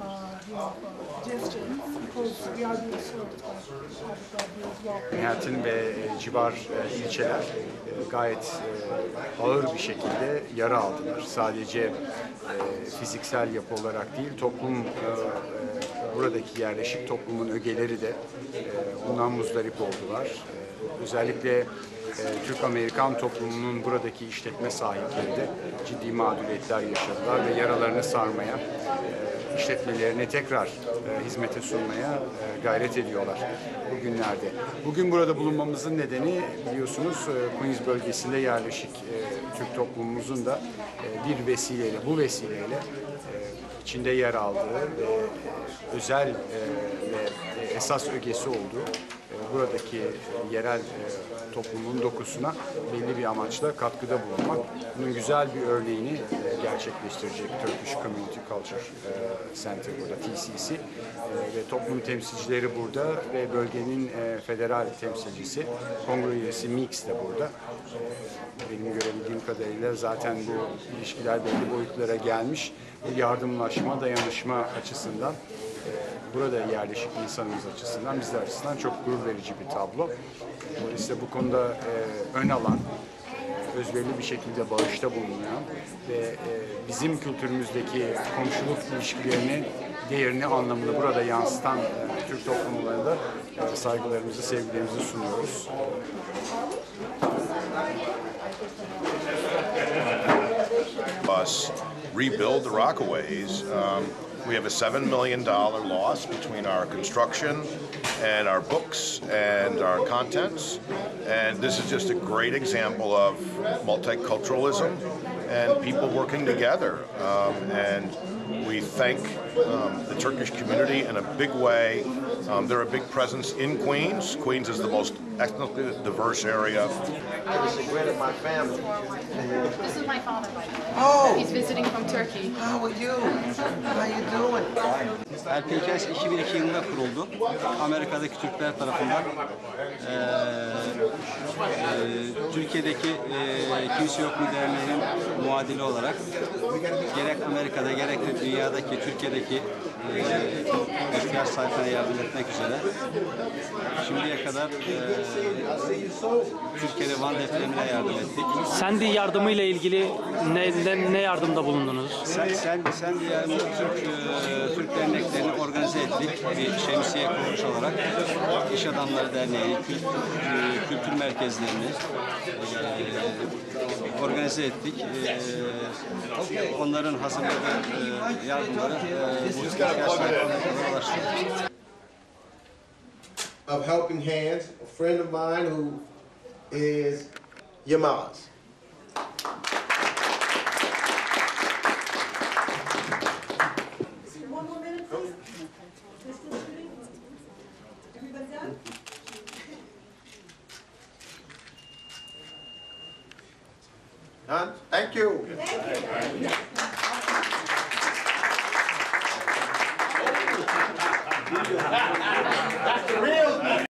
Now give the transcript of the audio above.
uh. Manhattan ve e, civar e, ilçeler e, gayet e, ağır bir şekilde yara aldılar. Sadece fiziksel yapı olarak değil, toplum buradaki yerleşik toplumun ögeleri de e, bundan muzdarip oldular. Özellikle Türk-Amerikan toplumunun buradaki işletme sahipleri de ciddi mağduriyetler yaşadılar ve yaralarını sarmaya, e, işletmelerini tekrar e, hizmete sunmaya e, gayret ediyorlar bugünlerde. Bugün burada bulunmamızın nedeni biliyorsunuz Queens bölgesinde yerleşik Türk toplumumuzun da bir vesileyle, bu vesileyle içinde yer aldığı ve özel ve esas ögesi olduğu buradaki yerel toplumun dokusuna belli bir amaçla katkıda bulunmak. Bunun güzel bir örneğini e, gerçekleştirecek Turkish Community Culture e, Center burada TCC E, ve toplum temsilcileri burada ve bölgenin federal temsilcisi kongre üyesi Mix de burada. Benim görebildiğim kadarıyla zaten bu ilişkiler belli boyutlara gelmiş. Yardımlaşma, dayanışma açısından burada yerleşik insanımız açısından, bizler açısından çok gurur verici bir tablo. Dolayısıyla bu konuda e, ön alan, e, özverili bir şekilde bağışta bulunan ve e, bizim kültürümüzdeki komşuluk ilişkilerinin değerini, anlamını burada yansıtan e, Türk toplumlarına da e, saygılarımızı, sevgilerimizi sunuyoruz. us rebuild the Rockaways. Um, we have a $7 million loss between our construction and our books and our contents. And this is just a great example of multiculturalism and people working together. Um, and we thank um, the Turkish community in a big way. Um, they're a big presence in Queens. Queens is the most ethnically diverse area I is great of my family. This is my father, by the way. Oh. He's visiting from Turkey. How are you? How are you doing? Erpenkes 2002 yılında kuruldu. Amerika'daki Türkler tarafından eee, eee, Türkiye'deki eee Kimse Yok mu Derneği'nin muadili olarak gerek Amerika'da gerek de dünyadaki, Türkiye'deki eee ihtiyaç sahiplerine yardım etmek üzere şimdiye kadar eee Türkiye'de Van depremine yardım ettik. Sendi yardımıyla ilgili ne, ne, ne yardımda bulundunuz? Sen, sen, sen diğer Türk, eee, Türk derneklerini organize ettik. Bir şemsiye kuruluş olarak İş Adamları Derneği, eee, kültür merkezlerini eee, organize ettik. Eee, onların hazırladığı yardımları bu ulaştırdık. Of Helping Hands, a friend of mine who is Yamaz. Huh? Thank you. Thank you.